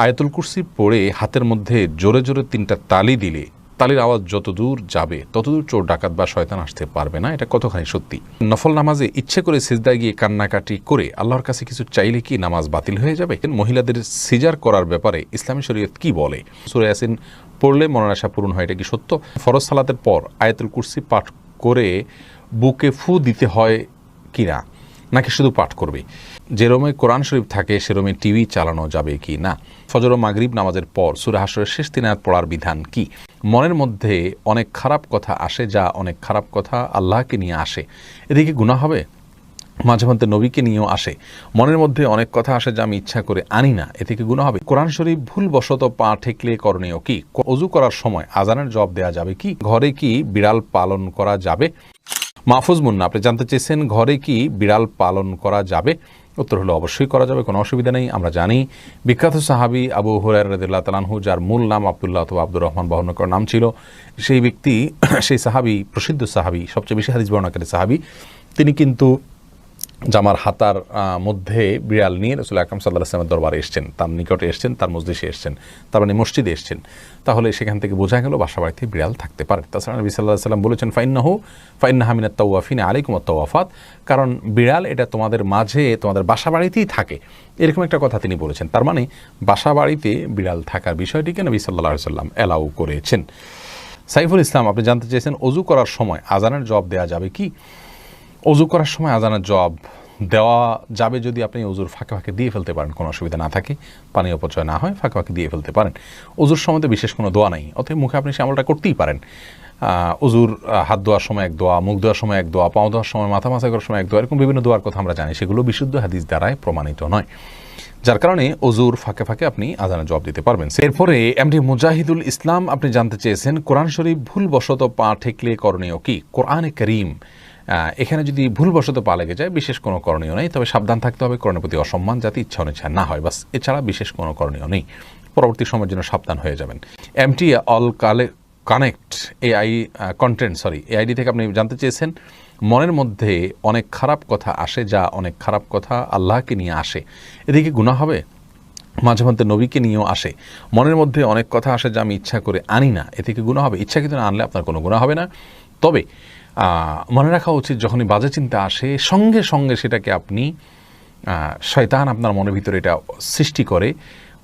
আয়াতুল কুরসি পড়ে হাতের মধ্যে জোরে জোরে তিনটা তালি দিলে তালির আওয়াজ যত দূর যাবে ততদূর চোর, ডাকাত বা শয়তান আসতে পারবে না। এটা কতখানি সত্যি? নফল নামাজে ইচ্ছে করে সিজদায় গিয়ে কান্নাকাটি করে আল্লাহর কাছে কিছু চাইলে কি নামাজ বাতিল হয়ে যাবে? মহিলাদের সিজার করার ব্যাপারে ইসলামী শরীয়ত কি বলে? সুরে ইয়াসিন পড়লে মনের আশা পূরণ হয়, এটা কি সত্য? ফরজ সালাতের পর আয়াতুল কুরসি পাঠ করে বুকে ফু দিতে হয় কিনা? নাকি শুধু পাঠ করবে? যেরমে কোরআন শরীফ থাকে, সেরমে টিভি চালানো যাবে কি না? ফজর মাগরিব নামাজের পর সুরে হাসরের শেষ আয়াত পড়ার বিধান কি? মনের মধ্যে অনেক খারাপ কথা আসে যা অনেক খারাপ কথা আল্লাহকে নিয়ে আসে। এদিকে গুণা হবে? মাঝে মধ্যে নবীকে নিয়েও আসে। মনের মধ্যে অনেক কথা আসে যা আমি ইচ্ছা করে আনি না। এ থেকে গুণা হবে? কোরআন শরীফ ভুলবশত পা ঠেকলে করণীয় কি? অজু করার সময় আজানের জব দেওয়া যাবে কি? ঘরে কি বিড়াল পালন করা যাবে? মাহফুজ মুন্না, আপনি জানতে চেয়েছেন ঘরে কি বিড়াল পালন করা যাবে? উত্তর হলো, অবশ্যই করা যাবে, কোনো অসুবিধা নেই, আমরা জানি। বিখ্যাত সাহাবি আবু হুরায় রদুল্লাহ তালানহু যার মূল নাম আবদুল্লাহ অথবা আব্দুর রহমান বহনকর নাম ছিল, সেই ব্যক্তি, সেই সাহাবি, প্রসিদ্ধ সাহাবি, সবচেয়ে বেশি হাদিস বর্ণাকারী সাহাবি, তিনি কিন্তু জামার হাতার মধ্যে বিড়াল নিয়ে রসুল আকরম সাল্লাহ আসলামের দরবারে এসছেন, তার নিকটে এসছেন, তার মসজিদে এসছেন, তার মানে মসজিদে এসছেন। তাহলে সেখান থেকে বোঝা গেল বাসা বাড়িতে বিড়াল থাকতে পারে। তাছাড়া নবী সাল্লাহ সাল্লাম বলেছেন, ফাইন্নাহু ফাইন্না হামিনাত তাওয়াফিন আলাইকুম তাওয়াফাত। কারণ বিড়াল এটা তোমাদের মাঝে, তোমাদের বাসা বাড়িতেই থাকে। এরকম একটা কথা তিনি বলেছেন। তার মানে বাসা বাড়িতে বিড়াল থাকার বিষয়টিকে নবী সাল্লাহ সাল্লাম অ্যালাউ করেছেন। সাইফুল ইসলাম, আপনি জানতে চেয়েছেন, অজু করার সময় আজানের জবাব দেওয়া যাবে কি? অজু করার সময় আজানের জবাব দেওয়া যাবে যদি আপনি অজুর ফাঁকে ফাঁকে দিয়ে ফেলতে পারেন, কোনো অসুবিধা না থাকে। পানি অপচয় না হয়, ফাঁকে ফাঁকে দিয়ে ফেলতে পারেন। অজুর সময় তো বিশেষ কোনো দোয়া নেই, অতএব মুখে আপনি সে আমলটা করতেই পারেন। অজুর হাত ধোয়ার সময় এক দোয়া, মুখ ধোয়ার সময় এক দোয়া, পাও ধোয়ার সময়, মাথা মাথা করার সময় এক দোয়া, এরকম বিভিন্ন দোয়ার কথা আমরা জানি, সেগুলো বিশুদ্ধ হাদিস দ্বারাই প্রমাণিত নয়। যার কারণে অজুর ফাঁকে ফাঁকে আপনি আজানের জবাব দিতে পারবেন। এরপরে এমডি মুজাহিদুল ইসলাম, আপনি জানতে চেয়েছেন, কোরআন শরীফ ভুলবশত পা ঠেকলে করণীয় কি? কোরআনে করিম এখানে যদি ভুলবশত পা লেগে যায়, বিশেষ কোনো করণীয় নেই। তবে সাবধান থাকতে হবে, করণের প্রতি অসম্মান, যাতে ইচ্ছা অনিচ্ছা না হয়। বাস, এছাড়া বিশেষ কোনো করণীয় নেই। পরবর্তী সময়ের জন্য সাবধান হয়ে যাবেন। এমটি অল কালে connect AI content sorry AID থেকে আপনি জানতে চেয়েছেন। মনের মধ্যে অনেক খারাপ কথা আসে, যা অনেক খারাপ কথা আল্লাহকে নিয়ে আসে। এদিকে গুণা হবে? মাঝে মধ্যে নবীকে নিয়েও আসে। মনের মধ্যে অনেক কথা আসে, যা আমি ইচ্ছা করে আনি না। এ থেকে গুণা হবে? ইচ্ছাকৃত না আনলে আপনার কোনো গুণা হবে না। তবে মনে রাখা উচিত যখনই বাজে চিন্তা আসে, সঙ্গে সঙ্গে সেটাকে আপনি শয়তান আপনার মনের ভিতরে এটা সৃষ্টি করে।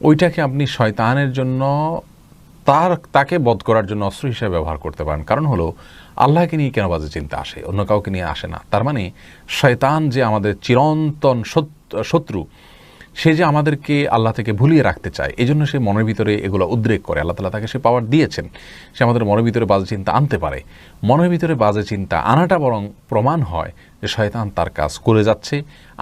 ওইটাকে আপনি শয়তানের জন্য, তার, তাকে বধ করার জন্য অস্ত্র হিসেবে ব্যবহার করতে পারেন। কারণ হলো, আল্লাহকে নিয়ে কেন বাজে চিন্তা আসে? অন্য কাউকে নিয়ে আসে না। তার মানে শয়তান যে আমাদের চিরন্তন শত্রু সে যে আমাদেরকে আল্লাহ থেকে ভুলিয়ে রাখতে চায় এই জন্য সে মনের ভিতরে এগুলো উদ্রেক করে। আল্লাহ তালা তাকে সে পাওয়ার দিয়েছেন। সে আমাদের মনের ভিতরে বাজে চিন্তা আনতে পারে। মনের ভিতরে বাজে চিন্তা আনাটা বরং প্রমাণ হয় যে শয়তান তার কাজ করে যাচ্ছে।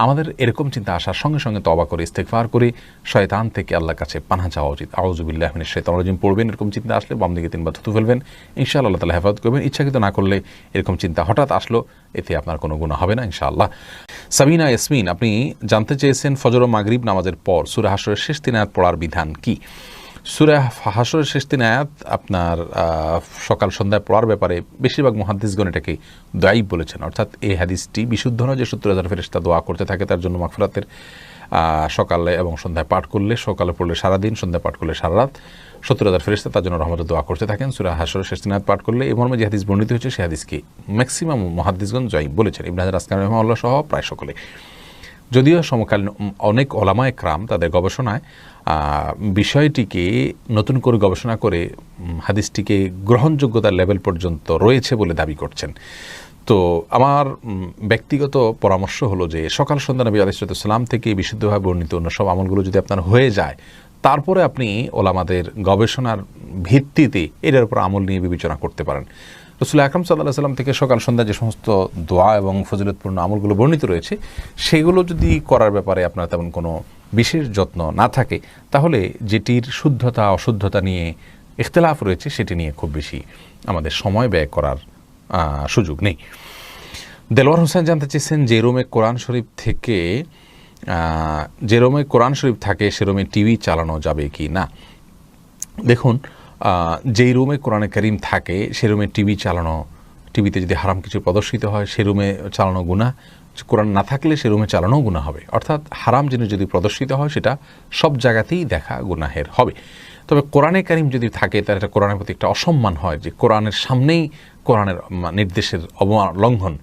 আমাদের এরকম চিন্তা আসার সঙ্গে সঙ্গে তবা করে ইস্তেকফার করে শয়তান থেকে আল্লাহর কাছে পানা চাওয়া উচিত। আউজুবিল্লাহ মিনের শৈতান রাজিম। পড়বেন, এরকম চিন্তা আসলে বাম দিকে তিনবার থুতু ফেলবেন। ইনশাআল্লাহ আল্লাহ তালা হেফাজত করবেন। ইচ্ছাকৃত না করলে এরকম চিন্তা হঠাৎ আসলো, এতে আপনার কোনো গুণা হবে না ইনশাআল্লাহ। সাবিনা ইয়াসমিন আপনি জানতে চেয়েছেন ফজর ও মাগরিব নামাজের পর সুরা হাসরের শেষ তিন আয়াত পড়ার বিধান কি? সুরা হাসরের শেষ তিন আয়াত আপনার সকাল সন্ধ্যায় পড়ার ব্যাপারে বেশিরভাগ মহাদ্দিসগণ এটাকে দায়ী বলেছেন। অর্থাৎ এই হাদিসটি বিশুদ্ধ নয় যে সত্তর হাজার ফেরেস্তা দোয়া করতে থাকে তার জন্য মাগফিরাতের আহ, সকালে এবং সন্ধ্যায় পাঠ করলে, সকালে পড়লে সারাদিন, সন্ধ্যায় পাঠ করলে সারা রাত সত্তর হাজার ফেরেস্তা তার জন্য রহমতের দোয়া করতে থাকেন। সুরা হাসরের শেষ পাঠ করলে এই মর্মে যে হাদিস বর্ণিত হয়েছে সেই হাদিসকে ম্যাক্সিমাম মহাদিসগঞ্জ জয়ী বলেছেন। ইবন হাজার আসকান রহমাল্লাহ সহ প্রায় সকলে। যদিও সমকালীন অনেক ওলামা একরাম তাদের গবেষণায় বিষয়টিকে নতুন করে গবেষণা করে হাদিসটিকে গ্রহণযোগ্যতার লেভেল পর্যন্ত রয়েছে বলে দাবি করছেন। তো আমার ব্যক্তিগত পরামর্শ হলো যে সকাল সন্ধ্যা নবী আলিসালাম থেকে বিশুদ্ধভাবে বর্ণিত অন্য সব আমলগুলো যদি আপনার হয়ে যায়, তারপরে আপনি ওলামাদের গবেষণার ভিত্তিতে এটার উপর আমল নিয়ে বিবেচনা করতে পারেন। রসুল আকরম সাল্লাহ সাল্লাম থেকে সকাল সন্ধ্যা যে সমস্ত দোয়া এবং ফজিলতপূর্ণ আমলগুলো বর্ণিত রয়েছে, সেগুলো যদি করার ব্যাপারে আপনার তেমন কোনো বিশেষ যত্ন না থাকে, তাহলে যেটির শুদ্ধতা, অশুদ্ধতা নিয়ে ইখতলাফ রয়েছে, সেটি নিয়ে খুব বেশি আমাদের সময় ব্যয় করার সুযোগ নেই। দেলোয়ার হোসেন জানতে চেয়েছেন যে রুমে কোরআন শরীফ থেকে যে রুমে কোরআন শরীফ থাকে সে রুমে টিভি চালানো যাবে কি না? দেখুন যেই রুমে কোরআনে করিম থাকে সে রুমে টিভি চালানো, টিভিতে যদি হারাম কিছু প্রদর্শিত হয় সে রুমে চালানো গুণা কোরআন না থাকলে সে রুমে চালানোও গুণা হবে। অর্থাৎ হারাম জিনিস যদি প্রদর্শিত হয়, সেটা সব জায়গাতেই দেখা গুনাহের হবে। তবে কোরআনে কারিম যদি থাকে তার এটা কোরআনের প্রতি একটা অসম্মান হয়, যে কোরআনের সামনেই কোরআনের নির্দেশের অবমান, লঙ্ঘন,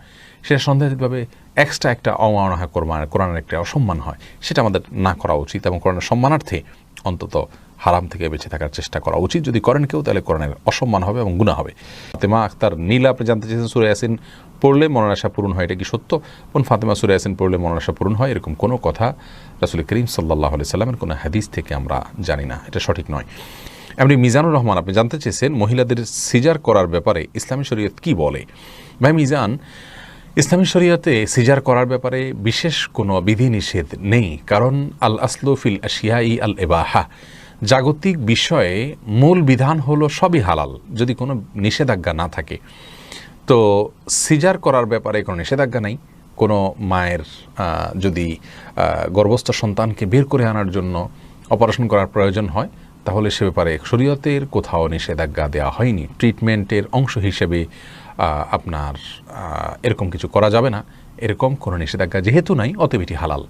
সেটা সন্দেহভাবে এক্সট্রা একটা অমাননা হয় কোরআন কোরআনের একটা অসম্মান হয়। সেটা আমাদের না করা উচিত এবং কোরআনের সম্মানার্থে অন্তত হারাম থেকে বেঁচে থাকার চেষ্টা করা উচিত। যদি করেন কেউ, তাহলে কোরআনের অসম্মান হবে এবং গুণা হবে। ফাতেমা আক্তার নীলা, আপনি জানতে চেয়েছেন সুরে ইয়াসিন পড়লে মনাশা পূরণ হয়, এটা কি সত্য? কোন ফাতেমা সুরে ইয়াসিন পড়লে মনাশা পূরণ হয়? এরকম কোনো কথা রাসুল করিম সাল্লাহ আলি সাল্লামের কোনো হাদিস থেকে আমরা জানি না, এটা সঠিক নয়। এমনি মিজানুর রহমান, আপনি জানতে চেয়েছেন মহিলাদের সিজার করার ব্যাপারে ইসলামী শরীয়ত কি বলে? ভাই মিজান, ইসলামী শরীয়তে সিজার করার ব্যাপারে বিশেষ কোনো বিধিনিষেধ নেই। কারণ আল আসলফিল আশিয়াই আল এবাহা। জাগতিক বিষয়ে মূল বিধান হলো সবই হালাল, যদি কোনো নিষেধাজ্ঞা না থাকে। তো সিজার করার ব্যাপারে কোনো নিষেধাজ্ঞা নেই। কোনো মায়ের যদি গর্ভস্থ সন্তানকে বের করে আনার জন্য অপারেশন করার প্রয়োজন হয় তাহলে সে ব্যাপারে শরীয়তের কোথাও নিষেধাজ্ঞা দেওয়া হয়নি। ট্রিটমেন্টের অংশ হিসেবে আপনার এরকম কিছু করা যাবে না। এরকম কোনো নিষেধাজ্ঞা যেহেতু নাই, অতএব এটি হালাল।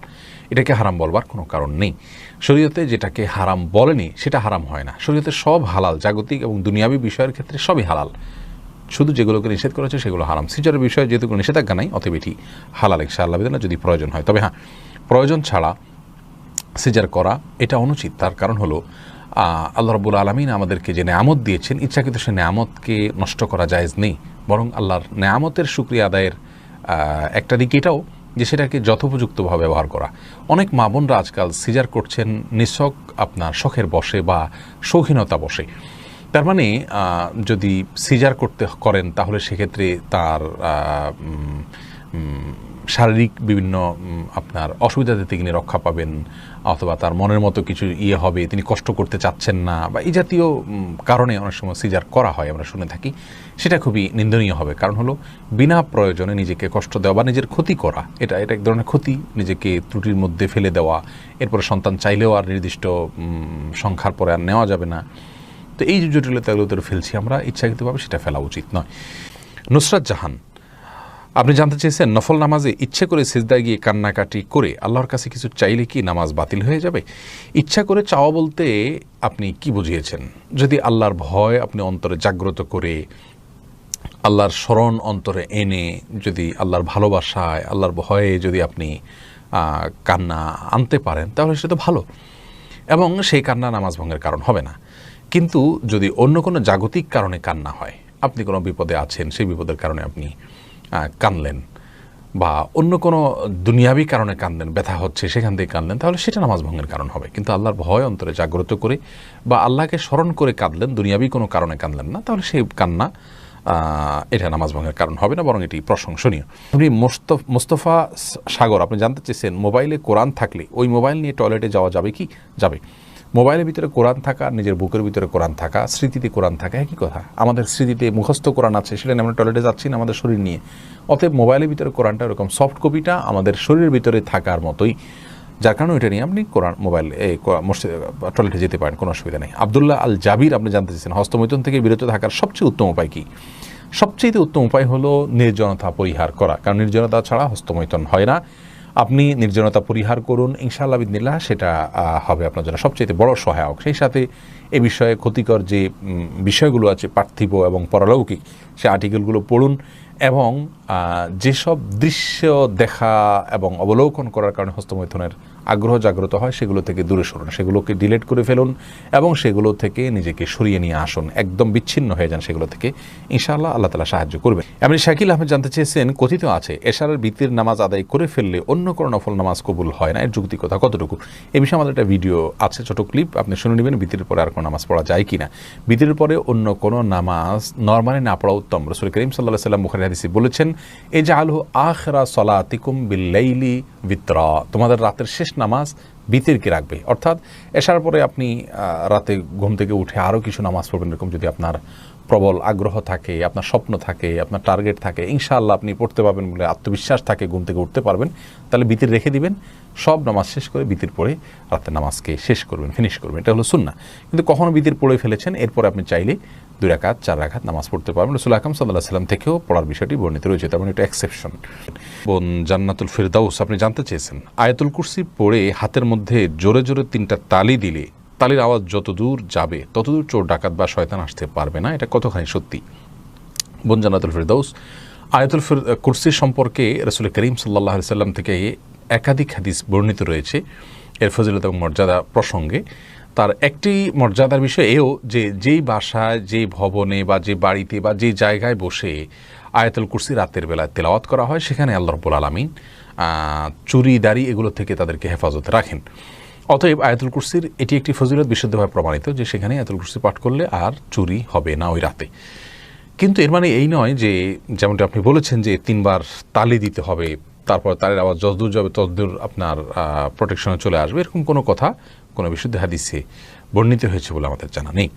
এটাকে হারাম বলবার কোনো কারণ নেই। শরীয়তে যেটাকে হারাম বলেনি, সেটা হারাম হয় না। শরীয়তে সব হালাল, জাগতিক এবং দুনিয়াবী বিষয়ের ক্ষেত্রে সবই হালাল। শুধু যেগুলোকে নিষেধ করেছে সেগুলো হারাম। সিজারের বিষয়ে যেহেতু কোনো নিষেধাজ্ঞা নাই, অতএব এটি হালাল, ইনশাআল্লাহ বিধানা যদি প্রয়োজন হয়। তবে হ্যাঁ প্রয়োজন ছাড়া সিজার করা এটা অনুচিত। তার কারণ হলো আল্লাহ রবুল আলমিন আমাদেরকে যে নেয়ামত দিয়েছেন, ইচ্ছাকৃত সে নেয়ামতকে নষ্ট করা জায়েজ নেই। বরং আল্লাহর নেয়ামতের সুক্রিয়া আদায়ের একটা দিক এটাও যে সেটাকে যথোপযুক্তভাবে ব্যবহার করা। অনেক মা বোনরা আজকাল সিজার করছেন, নিছক আপনার শখের বসে বা শৌখিনতা বসে। তার মানে যদি সিজার করতে করেন, তাহলে সেক্ষেত্রে তার শারীরিক বিভিন্ন আপনার অসুবিধা থেকে তিনি রক্ষা পাবেন, অথবা তার মনের মতো কিছু ইয়ে হবে, তিনি কষ্ট করতে চাচ্ছেন না, বা এই জাতীয় কারণে অনেক সময় সিজার করা হয়, আমরা শুনে থাকি। সেটা খুবই নিন্দনীয় হবে। কারণ হলো, বিনা প্রয়োজনে নিজেকে কষ্ট দেওয়া বা নিজের ক্ষতি করা, এটা এটা এক ধরনের ক্ষতি, নিজেকে ত্রুটির মধ্যে ফেলে দেওয়া। এরপরে সন্তান চাইলেও আর নির্দিষ্ট সংখ্যার পরে আর নেওয়া যাবে না। তো এই যে জটিলতাগুলো তো ফেলছি আমরা, ইচ্ছাকৃতভাবে সেটা ফেলা উচিত নয়। নুসরাত জাহান আপনি জানতে চেয়েছেন, নফল নামাজে ইচ্ছে করে সিজদায় গিয়ে কান্নাকাটি করে আল্লাহর কাছে কিছু চাইলে কি নামাজ বাতিল হয়ে যাবে? ইচ্ছা করে চাওয়া বলতে আপনি কি বুঝিয়েছেন? যদি আল্লাহর ভয় আপনি অন্তরে জাগ্রত করে আল্লাহর স্মরণ অন্তরে এনে যদি আল্লাহর ভালোবাসায়, আল্লাহর ভয়ে যদি আপনি কান্না আনতে পারেন, তাহলে সেটা তো ভালো। এবং সেই কান্না নামাজ ভঙ্গের কারণ হবে না। কিন্তু যদি অন্য কোনো জাগতিক কারণে কান্না হয়, আপনি কোনো বিপদে আছেন, সেই বিপদের কারণে আপনি কানলেন বা অন্য কোনো দুনিয়াবী কারণে কানলেন, ব্যথা হচ্ছে, সেখান থেকে কানলেন, তাহলে সেটা নামাজ ভঙ্গের কারণ হবে। কিন্তু আল্লাহর ভয় অন্তরে জাগ্রত করে বা আল্লাহকে স্মরণ করে কাঁদলেন, দুনিয়াবী কোনো কারণে কানলেন না, তাহলে সেই কান্না এটা নামাজ ভঙ্গের কারণ হবে না, বরং এটি প্রশংসনীয়। আপনি মোস্তফা সাগর, আপনি জানতে চেয়েছেন, মোবাইলে কোরআন থাকলে ওই মোবাইল নিয়ে টয়লেটে যাওয়া যাবে কি? যাবে। মোবাইলের ভিতরে কোরআন থাকা, নিজের বুকের ভিতরে কোরআন থাকা, স্মৃতিতে কোরআন থাকা, একই কথা। আমাদের স্মৃতিতে মুখস্থ কোরআন আছে, সেটা আমরা টয়লেটে যাচ্ছি না, আমাদের শরীর নিয়ে। অতএব মোবাইলের ভিতরে কোরআনটা এরকম সফট কপিটা আমাদের শরীরের ভিতরে থাকার মতোই। যার কারণে ওইটা নিয়ে আপনি কোরআন, মোবাইল এই টয়লেটে যেতে পারেন, কোনো অসুবিধা নেই। আবদুল্লাহ আল জাবির আপনি জানতে চাইছেন, হস্তমৈথন থেকে বিরত থাকার সবচেয়ে উত্তম উপায় কী? সবচেয়ে উত্তম উপায় হলো নির্জনতা পরিহার করা। কারণ নির্জনতা ছাড়া হস্তমৈথন হয় না। আপনি নির্জনতা পরিহার করুন, ইনশাআল্লাহ বিদিনিল্লাহ সেটা হবে আপনার জন্য সবচেয়ে বড় সহায়ক। সেই সাথে এ বিষয়ে ক্ষতিকর যে বিষয়গুলো আছে, পার্থিব এবং পরলৌকিক, সে আর্টিকেলগুলো পড়ুন এবং যেসব দৃশ্য দেখা এবং অবলোকন করার কারণে হস্তমৈথনের আগ্রহ জাগ্রত হয়, সেগুলো থেকে দূরে সরুন। সেগুলোকে ডিলেট করে ফেলুন এবং সেগুলো থেকে নিজেকে সরিয়ে নিয়ে আসুন। একদম বিচ্ছিন্ন হয়ে যান সেগুলো থেকে। ইনশাআল্লাহ আল্লাহ তালা সাহায্য করবেন। এমনি শাকিল আহমেদ জানতে চেয়েছেন, কথিত আছে, এশারের বৃত্তির নামাজ আদায় করে ফেললে অন্য কোনো নফল নামাজ কবুল হয় না? এর যুক্তি কথা কতটুকু? এ বিষয়ে আমাদের একটা ভিডিও আছে, ছোট ক্লিপ আপনি শুনে নেবেন বৃত্তির পরে আর কোনো নামাজ পড়া যায় কিনা। বিদির পরে অন্য কোনো নামাজ নর্মালি না পড়া উত্তম। রসুল করিম সাল্লাহ সাল্লাম মুখারি হাদিসি বলেছেন এ যে আলহু আখরা সলা তিকুম বিল্লাইলি বিত্র। তোমাদের রাতের শেষ নামাজ বিতিরকে রাখবে। অর্থাৎ এসার পরে আপনি রাতে ঘুম থেকে উঠে আরও কিছু নামাজ পড়বেন এরকম যদি আপনার প্রবল আগ্রহ থাকে, আপনার স্বপ্ন থাকে, আপনার টার্গেট থাকে, ইনশাআল্লাহ আপনি পড়তে পারবেন বলে আত্মবিশ্বাস থাকে, ঘুম থেকে উঠতে পারবেন। তাহলে বিতির রেখে দিবেন, সব নামাজ শেষ করে বিতির পড়ে রাতের নামাজকে শেষ করবেন ফিনিশ করবেন, এটা হলো সুন্না কিন্তু কখনো বিতির পড়ে ফেলেছেন, এরপর আপনি চাইলে দুই রাকাত, চার রাকাত নামাজ পড়তে পারবেন। রসুল আকাম সাল্লাহ সাল্লাম থেকেও পড়ার বিষয়টি বর্ণিত রয়েছে তেমন একটা এক্সেপশন বোন জান্নাতুল ফিরদাউস, আপনি জানতে চেয়েছেন, আয়াতুল কুরসি পড়ে হাতের মধ্যে জোরে জোরে তিনটা তালি দিলে তালির আওয়াজ যত দূর যাবে ততদূর চোর, ডাকাত বা শয়তান আসতে পারবে না। এটা কতখানি সত্যি? বোন জান্নাতুল ফিরদাউস, আয়াতুল ফির কুরসি সম্পর্কে রসুল করিম সাল্লাহ সাল্লাম থেকে একাধিক হাদিস বর্ণিত রয়েছে। এর ফজিলত এবং মর্যাদা প্রসঙ্গে তার একটি মর্যাদার বিষয় এও যে, যেই বাসায় যে ভবনে বা যে বাড়িতে বা যে জায়গায় বসে আয়াতুল কুরসি রাতের বেলায় তেলাওয়াত করা হয়, সেখানে আল্লাহ রব্বুল আলমিন চুরি, দাড়ি এগুলো থেকে তাদেরকে হেফাজতে রাখেন। অতএব আয়াতুল কুরসির এটি একটি ফজিলত বিশুদ্ধভাবে প্রমাণিত যে সেখানে আয়াতুল কুরসি পাঠ করলে আর চুরি হবে না ওই রাতে। কিন্তু এর মানে এই নয় যে যেমনটা আপনি বলেছেন যে তিনবার তালি দিতে হবে, তারপর তালের আবার যতদূর যাবে ততদূর আপনার প্রোটেকশনে চলে আসবে। এরকম কোনো কথা কোনো বিশুদ্ধ হাদিসে বর্ণিত হয়েছে বলে আমাদের জানা নেই।